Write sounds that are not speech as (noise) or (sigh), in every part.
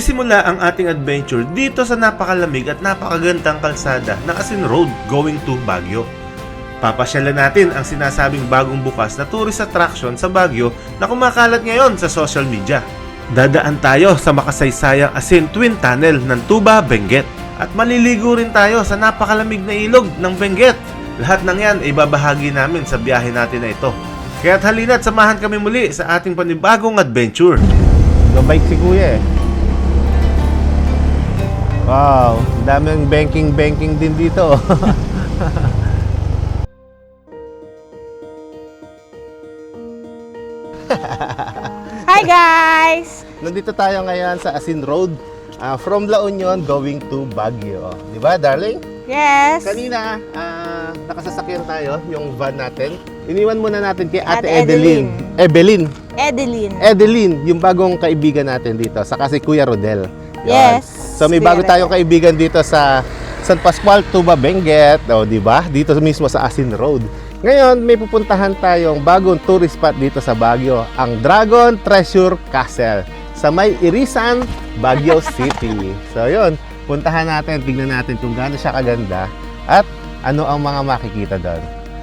Magsisimula ang ating adventure dito sa napakalamig at napakagandang kalsada ng Asin Road going to Baguio. Papasyalan natin ang sinasabing bagong bukas na tourist attraction sa Baguio na kumakalat ngayon sa social media. Dadaan tayo sa makasaysayang Asin Twin Tunnel ng Tuba, Benguet. At maliligo rin tayo sa napakalamig na ilog ng Benguet. Lahat ng yan ay babahagi namin sa biyahe natin na ito. Kaya't halina't samahan kami muli sa ating panibagong adventure. Gabike si kuya eh. Wow, daming banking-banking din dito. (laughs) Hi guys! Nandito tayo ngayon sa Asin Road. ah, from La Union going to Baguio. Di ba, darling? Yes! Kanina, ah, nakasasakyan tayo, yung van natin. Iniwan muna natin kay Ate, Ate Edeline. Evelyn. Edeline. Edeline, yung bagong kaibigan natin dito. Saka si Kuya Rodel. Yun. Yes. So may bago tayong kaibigan dito sa San Pascual, Tuba, Benguet. O, di ba? Dito mismo sa Asin Road. Ngayon, may pupuntahan tayong bagong tourist spot dito sa Baguio. Ang Dragon Treasure Castle. Sa may Irisan, Baguio (laughs) City. So, yun. Puntahan natin, tignan natin kung gaano siya kaganda at ano ang mga makikita doon.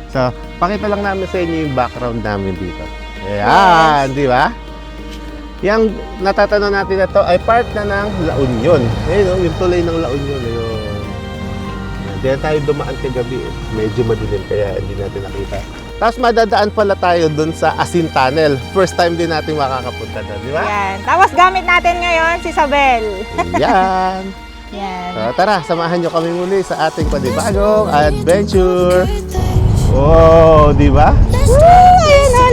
So, pakita lang namin sa inyo yung background namin dito. Ayan, di ba? Yang natatanong natin na to ay part na ng La Union. Ayun, oh, yung tulay ng La Union. Ayun. Diyan tayo dumaan kagabi. eh. Medyo madilim kaya hindi natin nakita. Tapos madadaan pala tayo dun sa Asin Tunnel. First time din natin makakapunta doon, di ba? Yan. Tapos gamit natin ngayon si Sabel. Yan. (laughs) Yan. So, tara, samahan nyo kami muli sa ating panibagong adventure. Wow, di ba? Woo!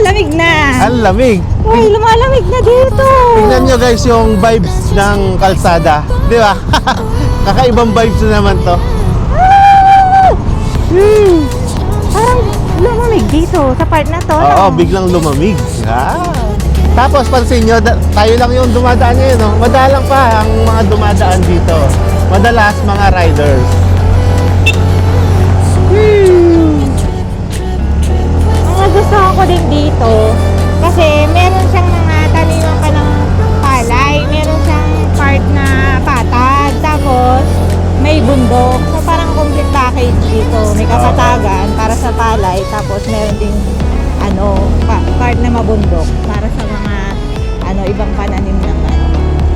Lamig na. Ang lamig. Uy, lumalamig na dito. Tingnan nyo guys yung vibes ng kalsada. Di ba? (laughs) Kakaibang vibes na naman to. Hmm. Parang lumamig dito sa part na to. Oo, no? biglang lumamig. Ah. Tapos pansin nyo, tayo lang yung dumadaan ngayon. No? Madalang pa ang mga dumadaan dito. Madalas mga riders. Dito, kasi meron siyang mga taniman pa ng palay, meron siyang part na patag, tapos may bundok. So parang complete package dito. May kapatagan para sa palay, tapos meron ding ano, pa- part na mabundok para sa mga ano ibang pananim ng ano.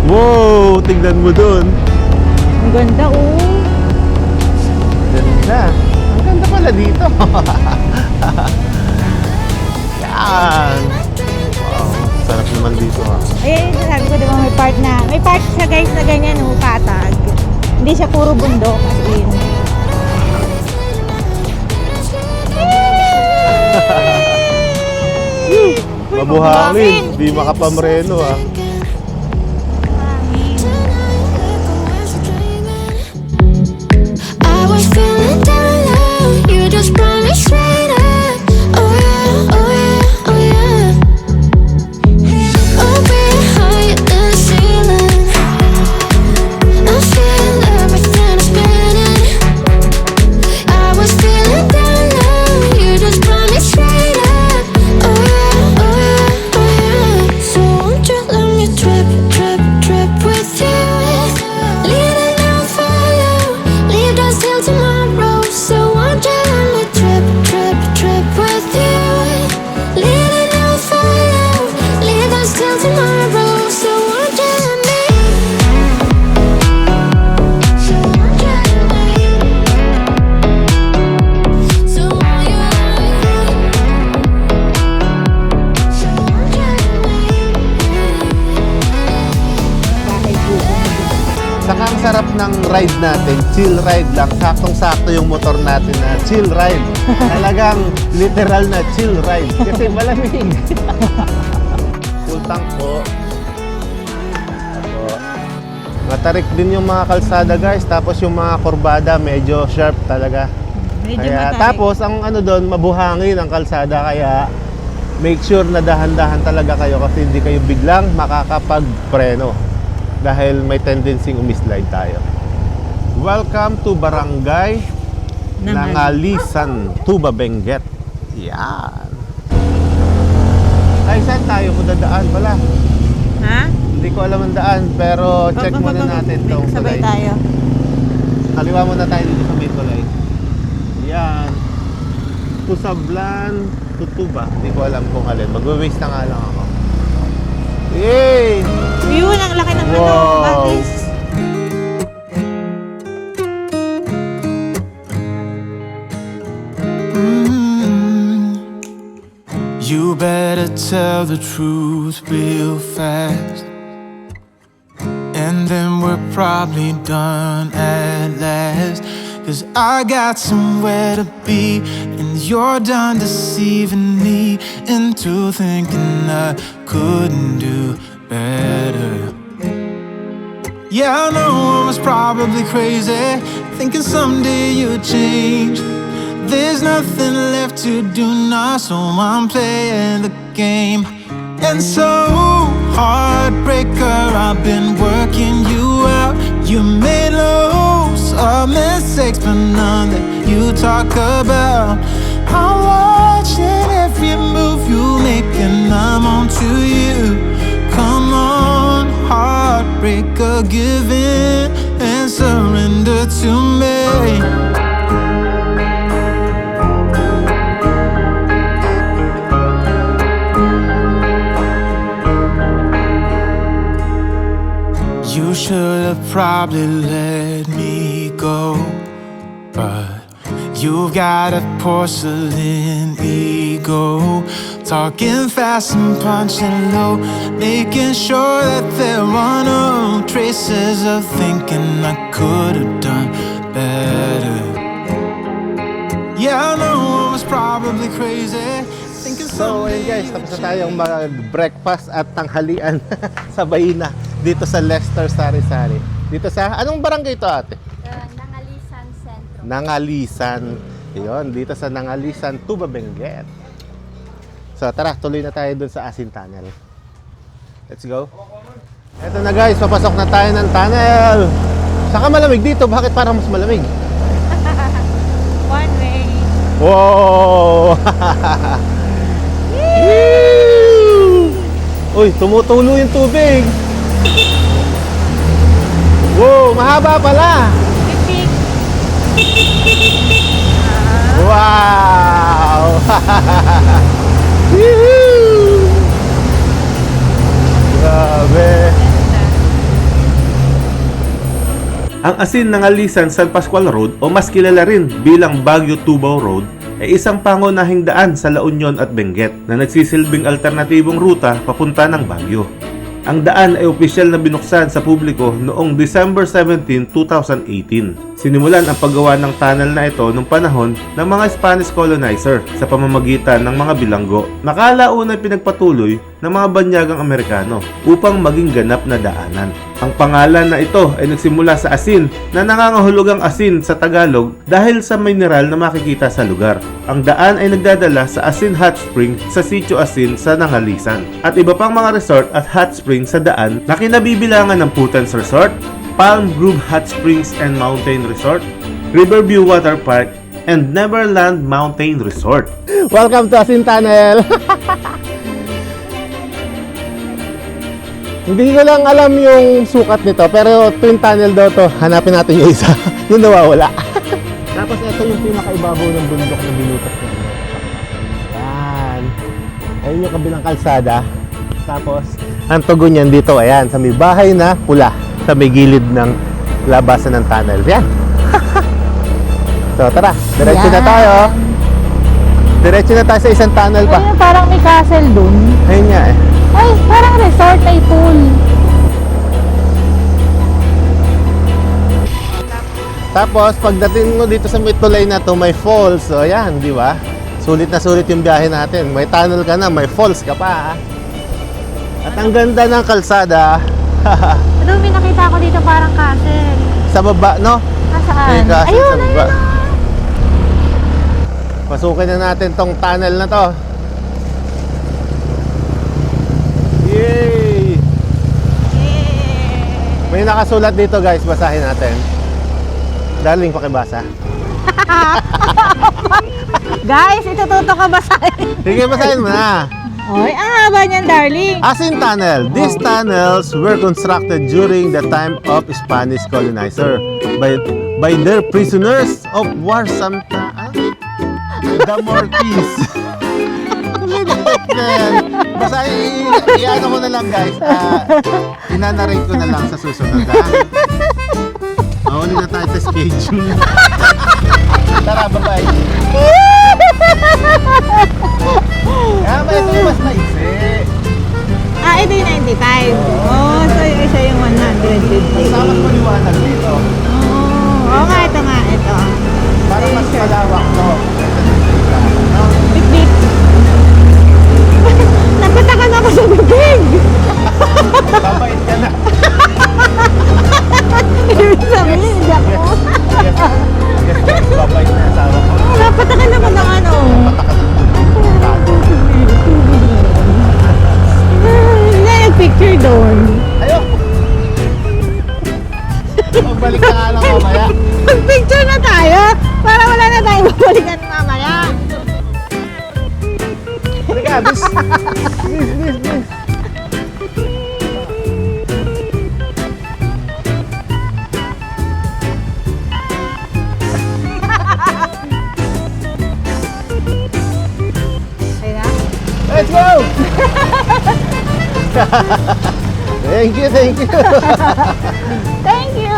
Wow, tignan mo dun. Ang ganda oh. Ganda. Ang ganda pala dito. (laughs) Yan. Wow, sarap naman dito ah. Ayun, sabi ko diba may part na, may part siya guys na ganyan oh, patag. Hindi siya puro bundok as in. (laughs) Mabuhangin, di makapamreno ah. I was feeling down low. You just brought me ang ride natin, chill ride lang. Saktong-sakto yung motor natin na chill ride. (laughs) Talagang literal na chill ride. Kasi malamig. (laughs) Full tank po. Apo. Matarik din yung mga kalsada guys. Tapos yung mga kurbada medyo sharp talaga. Medyo Kaya, matarik. tapos ang ano doon, mabuhangin ang kalsada kaya make sure na dahan-dahan talaga kayo kasi hindi kayo biglang makakapag-preno dahil may tendency umislide tayo. Welcome to Barangay Nangal- Nangalisan, Tuba Benguet. Yan. Ay, saan tayo? Kung dadaan pala. Ha? Hindi ko alam ang daan, pero check Pag- muna natin itong Sabay tulay. tayo. Kaliwa muna tayo dito sa may tulay. Yan. Kusablan, Tutuba. Hindi ko alam kung alin. Magwe-waste na nga lang ako. Yay! Yun, ang laki ng ano, Wow. batis. Tell the truth real fast. And then we're probably done at last. Cause I got somewhere to be, and you're done deceiving me into thinking I couldn't do better. Yeah, I know I was probably crazy, thinking someday you'd change. There's nothing left to do now, so I'm playing the game. And so, heartbreaker, I've been working you out. You made loads of mistakes, but none that you talk about. I'm watching every move you make, and I'm on to you. Come on, heartbreaker, give in and surrender to me. Should have probably let me go. But you've got a porcelain ego. Talking fast and punching low. Making sure that there are no traces of thinking I could have done better. Yeah, I know I was probably crazy. So, ayun guys, tapos na tayong mag-breakfast at tanghalian (laughs) sa Bayina dito sa Lester Sari-Sari. Dito sa, anong barangay ito ate? Nangalisan Sentro. Nangalisan. Yun, dito sa Nangalisan, Tuba Benguet. So tara, tuloy na tayo dun sa Asin Tunnel. Let's go. Eto na guys, papasok na tayo ng tunnel. Saka malamig dito, bakit parang mas malamig? (laughs) One way. Wow! (laughs) Uy, tumutulo yung tubig. Wow, mahaba pala. Wow! (laughs) Grabe. Ang asin ng Alisan San Pascual Road o mas kilala rin bilang Baguio Tubao Road ay isang pangunahing daan sa La Union at Benguet na nagsisilbing alternatibong ruta papunta ng Baguio. Ang daan ay opisyal na binuksan sa publiko noong December 17, 2018. Sinimulan ang paggawa ng tunnel na ito noong panahon ng mga Spanish colonizer sa pamamagitan ng mga bilanggo. Nakalaunay pinagpatuloy ng mga banyagang Amerikano upang maging ganap na daanan. Ang pangalan na ito ay nagsimula sa asin na nangangahulugang asin sa Tagalog dahil sa mineral na makikita sa lugar. Ang daan ay nagdadala sa Asin Hot Spring sa Sitio Asin sa Nangalisan at iba pang mga resort at hot spring sa daan na kinabibilangan ng Putens Resort, Palm Grove Hot Springs and Mountain Resort, Riverview Water Park, and Neverland Mountain Resort. Welcome to Asin Tunnel. (laughs) Hindi ko lang alam yung sukat nito, pero twin tunnel daw to. Hanapin natin yung isa. (laughs) yung nawawala. (laughs) Tapos ito yung pinakaibabaw ng bundok na binutas niya. Yan. Ayun yung kabilang kalsada. Tapos, ang tugon niyan dito, ayan, sa may bahay na pula. Sa may gilid ng labasan ng tunnel. Yan. (laughs) so, tara. Diretso na tayo. Diretso na tayo sa isang tunnel pa. Ayun, parang may castle dun. Ayun nga eh. Ay, parang resort, may pool. Tapos, pagdating mo dito sa may tulay na to, may falls. So, ayan, di ba? Sulit na sulit yung biyahe natin. May tunnel ka na, may falls ka pa. At ang ganda ng kalsada, (laughs) Ano, may nakita ko dito parang castle. sa baba, no? May Nasaan? castle Ayun, sa baba. ayun. Pasukin na natin tong tunnel na to. Yay! May nakasulat dito guys, basahin natin. Darling, pakibasa. (laughs) Guys, itututo ka ba sa Sige, basahin mo na. Oy, ang haba niyan, darling. Asin Tunnel. These tunnels were constructed during the time of Spanish colonizer by by their prisoners of war sometimes. The Mortis. (laughs) Basta i-ano ko na lang guys. Uh, inanarrate ko na lang sa susunod ha. (laughs) Mauli na tayo sa schedule. (laughs) Tara, bye-bye. Thank you, thank you. (laughs) Thank you!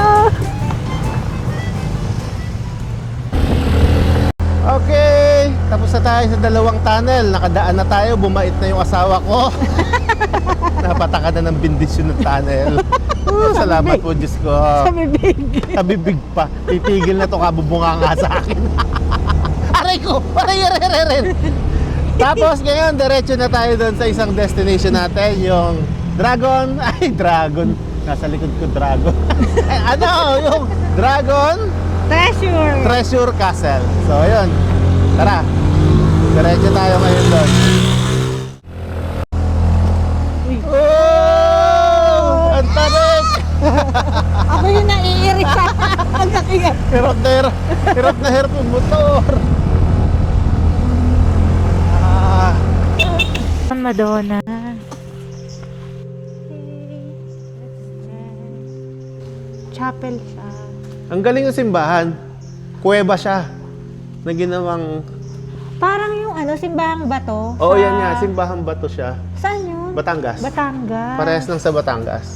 Okay, tapos na tayo sa dalawang tunnel. Nakadaan na tayo, bumait na yung asawa ko. (laughs) Napataka na ng bindisyon ng tunnel. Oh, salamat po, Diyos ko. Sa bibig. Sa bibig pa. Titigil na to kabubunga nga sa akin. (laughs) aray ko! Aray, aray, aray, aray. Tapos ngayon, diretso na tayo doon sa isang destination natin, yung Dragon, (laughs) ay Dragon, nasa likod ko Dragon. Ay, (laughs) ano, yung Dragon Treasure. Treasure Castle. So, ayun. Tara. Diretso tayo ngayon doon. Oh! Ang tarik! (laughs) Ako yung naiirik sa pagkakigat. Hirap na hirap. Hirap na hirap yung motor. Madonna. Chapel siya. ang galing ng simbahan. Kuweba siya. Na ginawang... Parang yung ano, simbahang bato. Oo, sa- yan nga. Simbahan bato siya. Saan yun? Batangas. Batangas. Parehas lang sa Batangas.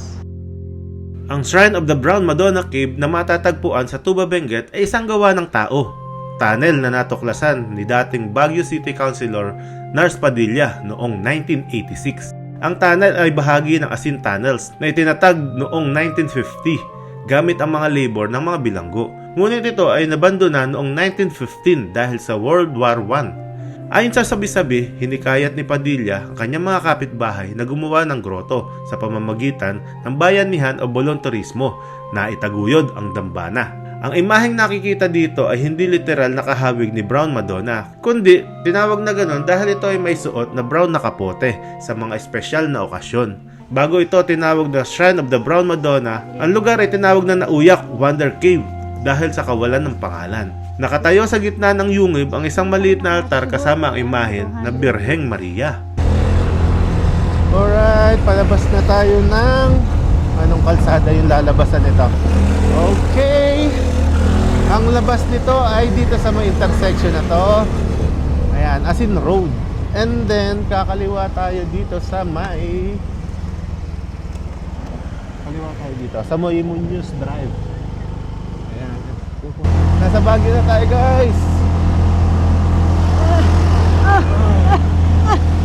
Ang Shrine of the Brown Madonna Cave na matatagpuan sa Tuba Benguet ay isang gawa ng tao. Tunnel na natuklasan ni dating Baguio City Councilor Nars Padilla noong 1986. Ang tunnel ay bahagi ng Asin Tunnels na itinatag noong 1950 gamit ang mga labor ng mga bilanggo. Ngunit ito ay nabandona noong 1915 dahil sa World War I. Ayon sa sabi-sabi, hinikayat ni Padilla ang kanyang mga kapitbahay na gumawa ng groto sa pamamagitan ng bayanihan o voluntarismo na itaguyod ang dambana. Ang imaheng nakikita dito ay hindi literal na kahawig ni Brown Madonna, kundi tinawag na ganon dahil ito ay may suot na brown na kapote sa mga espesyal na okasyon. Bago ito tinawag na Shrine of the Brown Madonna, ang lugar ay tinawag na Nauyak Wonder Cave dahil sa kawalan ng pangalan. Nakatayo sa gitna ng yungib ang isang maliit na altar kasama ang imahen na Birheng Maria. Alright, palabas na tayo ng anong kalsada yung lalabasan nito. Okay. Ang labas nito ay dito sa may intersection na to. Ayan, as in road. And then, kakaliwa tayo dito sa may... Kaliwa tayo dito. Sa Munoz Drive. Ayan. Nasa Baguio na tayo, guys.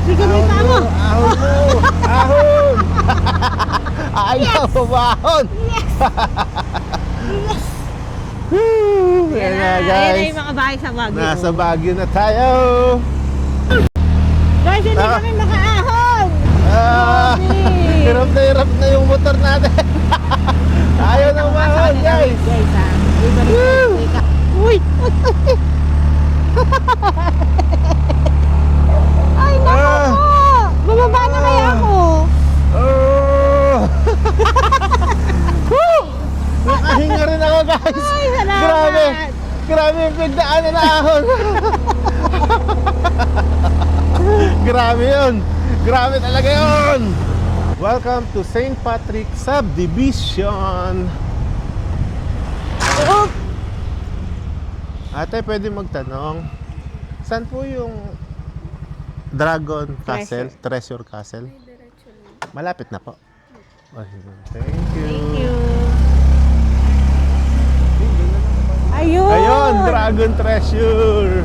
Sige, may pa mo. Ahon mo! Ahon! Ayaw, yes! ahon! (laughs) Woo! Ayan na Ayan na guys. yung mga bahay sa Baguio. Nasa Baguio na tayo. Guys, hindi Ah. kami makaahon. Ah, (laughs) hirap na hirap na yung motor natin. (laughs) Ayaw na umahon guys. Guys, ah. Uy! (laughs) Ay, naku Ah. po! Bababa na kaya ako. Oh! Woo! Nakahinga rin ako guys. Ay, salamat. Grabe. Grabe yung pagdaanan na ahon. (laughs) Grabe yun. Grabe talaga yun. Welcome to St. Patrick Subdivision. Oh, Ate, pwede magtanong. Saan po yung Dragon Castle? Treasure Castle? Malapit na po. Ay, Thank you. Thank you. Ayun. Ayun, Dragon Treasure.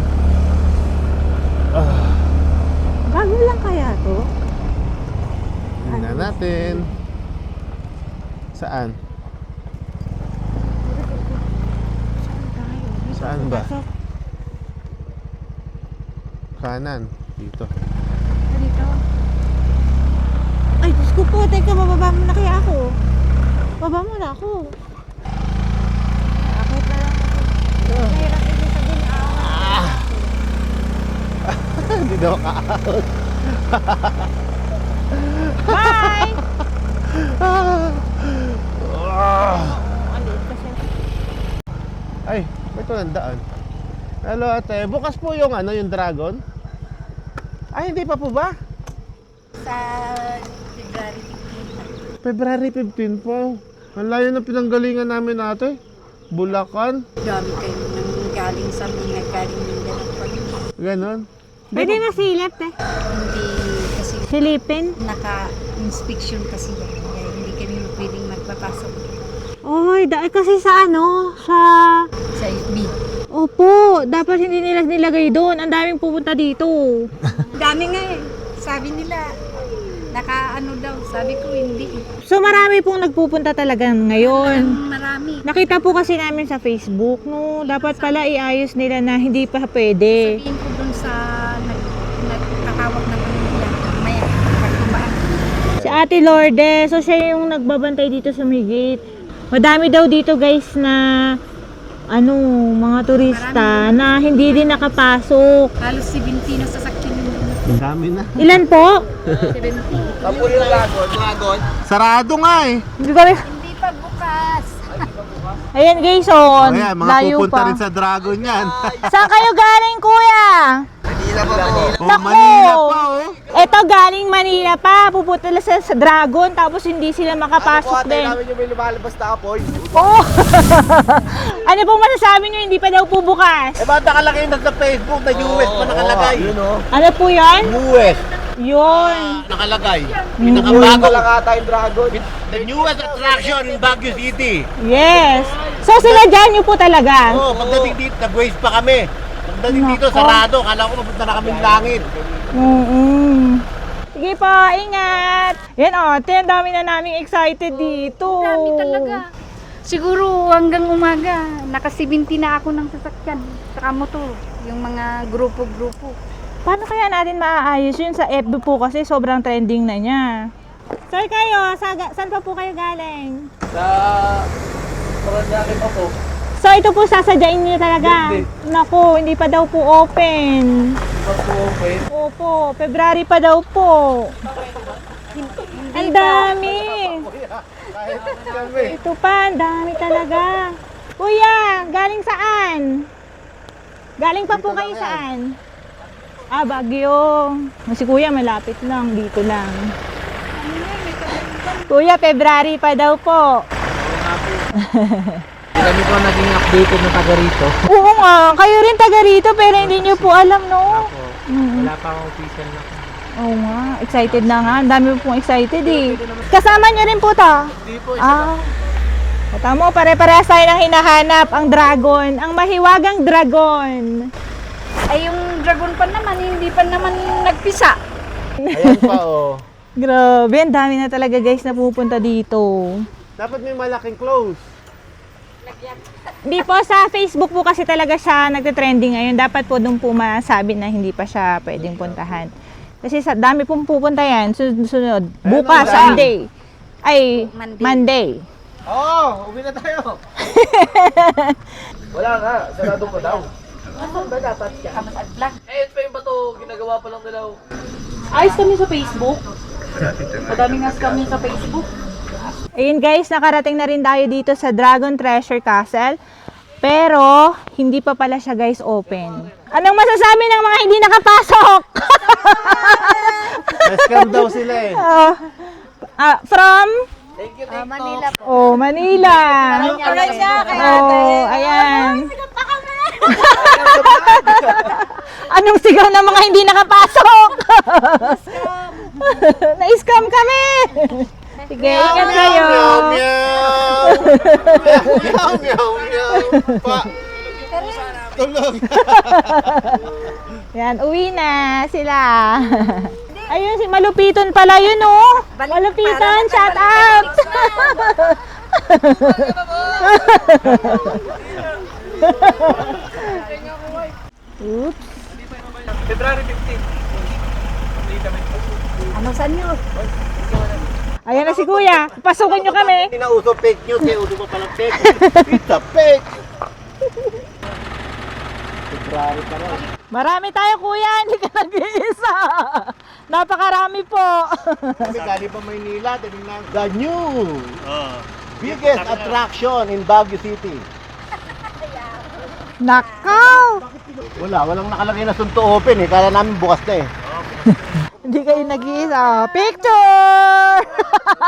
Ah, Bago lang kaya to? tingnan natin. Saan? Saan ba? Kanan. Dito. Dito. Ay, Diyos ko po. Teka, bababa mo na kaya ako. Baba mo na ako. Akit na lang ako. Nahirap ibig sabihin ah. (laughs) Hindi daw kaahon. Bye! Ah. Ay, ito ang daan. Hello ate, bukas po yung ano, yung dragon? Ay, hindi pa po ba? Sa February February 15 po. Ang layo ng pinanggalingan namin ate. Bulacan. Dami kayo nang galing sa mga galing Mindanao pa rin. Ganon. Pwede masilip eh. Hindi kasi Silipin. naka-inspection kasi yan. Kaya hindi kami pwedeng magpapasok Oy, dahil kasi sa ano, sa... sa FB. Opo, dapat hindi nila nilagay doon. Ang daming pupunta dito. Dami nga eh. Sabi nila, naka-ano daw. Sabi ko hindi. So marami pong nagpupunta talaga ngayon. Marami. Nakita po kasi namin sa Facebook, no, dapat pala iayos nila na hindi pa pwede. Sabihin ko dun sa nag, nagkakawak ng Pamilya. Maya, pag tumaan. Si Ate Lourdes, so siya yung nagbabantay dito sa may gate. Madami daw dito guys na ano, mga turista na hindi din nakapasok. Halos 70 na sasakyan Ang dami na. Ilan po? 70. Sarado nga eh. Hindi kami... Hindi pa bukas. Ayan guys, oh, Ayan, mga layo pupunta pa. rin sa dragon yan. Saan kayo galing, kuya? Oh, Naku! Manila pa oh. Eto galing Manila pa, pupunta sila sa, sa Dragon tapos hindi sila makapasok din. yung may lumalabas na apoy. Oo. (laughs) ano pong masasabi nyo, hindi pa daw po bukas? Eh, ba't nakalagay na sa Facebook na US pa nakalagay? yun o. Ano po yan? US. Yun. Nakalagay. Mm. Pinakabago lang ata yung Dragon. The newest attraction in Baguio City. Yes. So sila dyan nyo po talaga? Oo, oh, pagdating dito, nag-waste pa kami. Pagdating dito, Nako. sarado. Kala ko mapunta na kami langit. mm Sige po, ingat. Yan o, oh, ang dami na namin excited dito. Dami talaga. Siguro hanggang umaga, naka-70 na ako ng sasakyan. Saka motor. Yung mga grupo-grupo. Paano kaya natin maaayos yun sa FB po kasi sobrang trending na niya. Sir kayo, sa, saan pa po kayo galing? Sa Paranaque pa po. So ito po sasadyain niyo talaga? Naku, hindi pa daw po open. Pa po open. Opo, February pa daw po. Ang dami. Ito pa, ang dami talaga. Kuya, galing saan? Galing pa po kayo saan? Ah, Baguio. Si kuya malapit lang, dito lang. Kuya, February pa daw po. (laughs) Kami po naging updated na taga rito. (laughs) Oo nga, kayo rin taga rito pero hindi nyo po alam, no? Wala pa akong official na. Oo nga, excited na nga. Ang dami pong excited eh. Kasama nyo rin po to? Hindi po, Ah. Tama mo, pare-parehas tayo ng hinahanap, ang dragon, ang mahiwagang dragon. Ay, yung dragon pa naman, hindi pa naman nagpisa. Ayan pa (laughs) oh. Grabe, ang dami na talaga guys na pupunta dito. Dapat may malaking close. Hindi po, sa Facebook po kasi talaga siya nagte-trending ngayon. Dapat po doon po masabi na hindi pa siya pwedeng puntahan. Kasi sa dami pong pupunta yan, sunod-sunod. Bukas, Sunday. Ay, Monday. Monday. Oo, oh, uwi na tayo. (laughs) Wala nga, sarado pa daw. Eh, ito pa yung bato, ginagawa pa lang nila. Ayos kami sa Facebook. (laughs) Madaming nga scam yun sa Facebook. Ayun guys, nakarating na rin tayo dito sa Dragon Treasure Castle. Pero, hindi pa pala siya guys open. Anong masasabi ng mga hindi nakapasok? Na-scam daw sila eh. Ah, (laughs) ah, from? Manila po. Oh, Manila. Oh, ayan. (laughs) Anong sigaw ng mga hindi nakapasok? Na-scam (laughs) kami. Sige, ingat kayo. Meow, meow. Meow, meow, meow. Pa. Tulog. (laughs) Yan, uwi na sila. Ayun, si Malupiton pala yun, oh. Malupiton, shout out. (laughs) Oops. February 15. Ano saan nyo? Ayan na si Kuya. Pasukin nyo kami. Pinauso fake news, eh, uso pa palang fake. It's a fake. February pa rin. Marami tayo, Kuya. Hindi ka nag-iisa. Napakarami po. Kami galing pa Maynila, tinignan. The new biggest attraction in Baguio City. Nakaw! Wala, walang nakalagay na sunto open eh. Kala namin bukas na eh. Hindi kayo nag-iisa. Picture!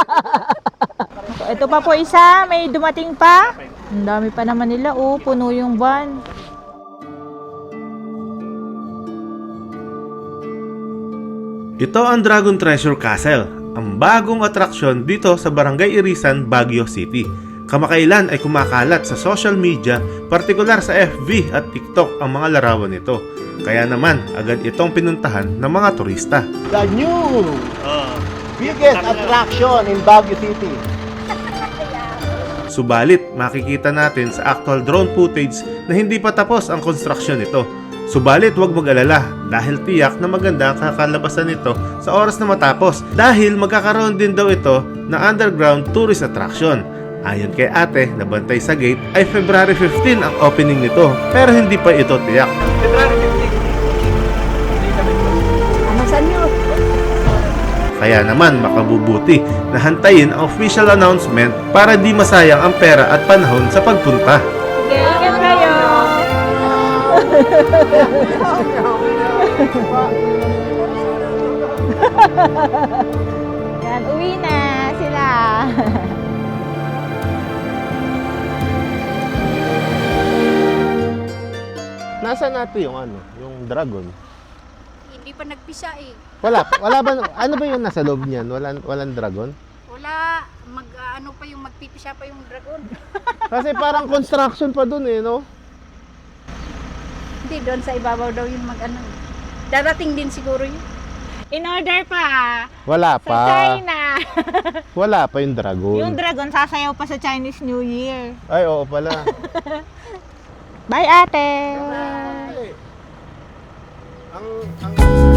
(laughs) Ito pa po isa, may dumating pa. Ang dami pa naman nila, oh, puno yung van. Ito ang Dragon Treasure Castle, ang bagong atraksyon dito sa Barangay Irisan, Baguio City. Kamakailan ay kumakalat sa social media, partikular sa FB at TikTok ang mga larawan nito. Kaya naman, agad itong pinuntahan ng mga turista. The new biggest attraction in Baguio City. Subalit, makikita natin sa actual drone footage na hindi pa tapos ang konstruksyon nito. Subalit, huwag mag-alala dahil tiyak na maganda ang kakalabasan nito sa oras na matapos dahil magkakaroon din daw ito na underground tourist attraction. Ayon kay ate na bantay sa gate ay February 15 ang opening nito pero hindi pa ito tiyak. Kaya naman makabubuti na hantayin ang official announcement para di masayang ang pera at panahon sa pagpunta. Sige, ingat kayo. Yan, uwi na sila. Nasaan natin yung ano, yung dragon? Hindi pa nagpisa eh. Wala, wala ba, ano ba yung nasa loob niyan? Walang, walang dragon? Wala. Mag, ano pa yung magpipisa pa yung dragon. (laughs) Kasi parang construction pa dun eh, no? Hindi, doon sa ibabaw daw yung mag ano. Darating din siguro yun. In order pa. Wala Sa pa. China. (laughs) Wala pa yung dragon. yung dragon sasayaw pa sa Chinese New Year. Ay, oo pala. (laughs) Bye, ate. ang, ang...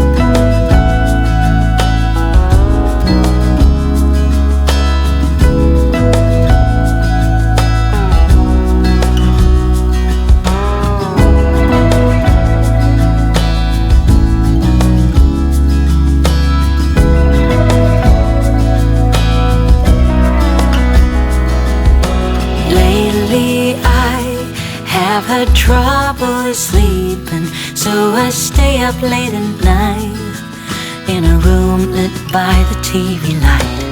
have had trouble sleeping, so I stay up late at night in a room lit by the TV light.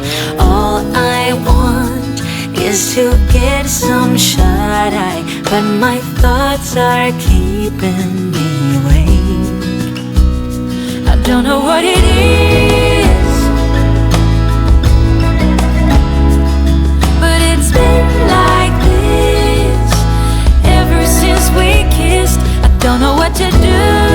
All I want is to get some shut eye, but my thoughts are keeping me awake. I don't know what it is. Don't know what to do.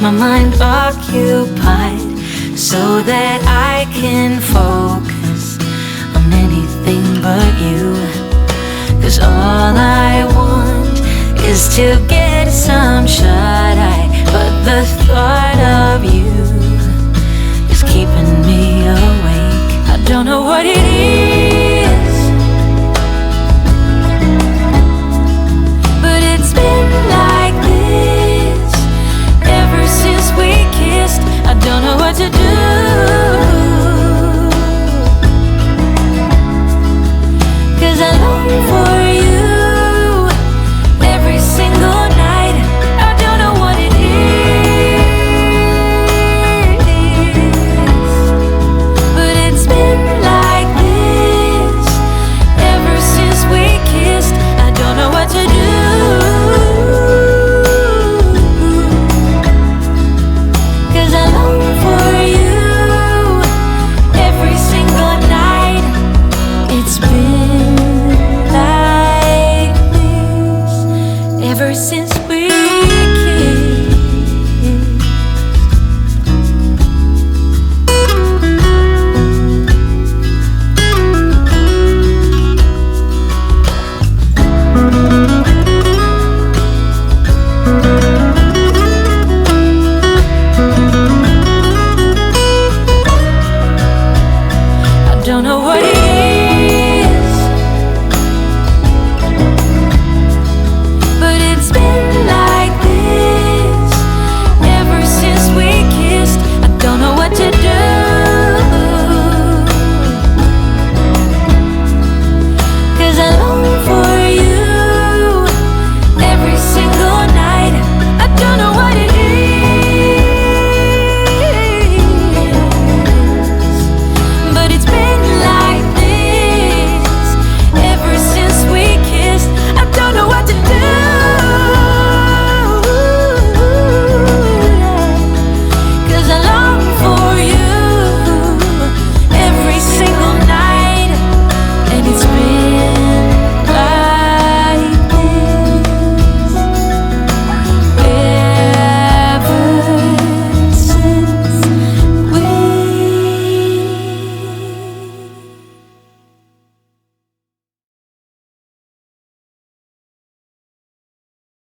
My mind occupied so that I can focus on anything but you. Cause all I want is to get some shut eye, but the thought of you is keeping me awake. I don't know what it is,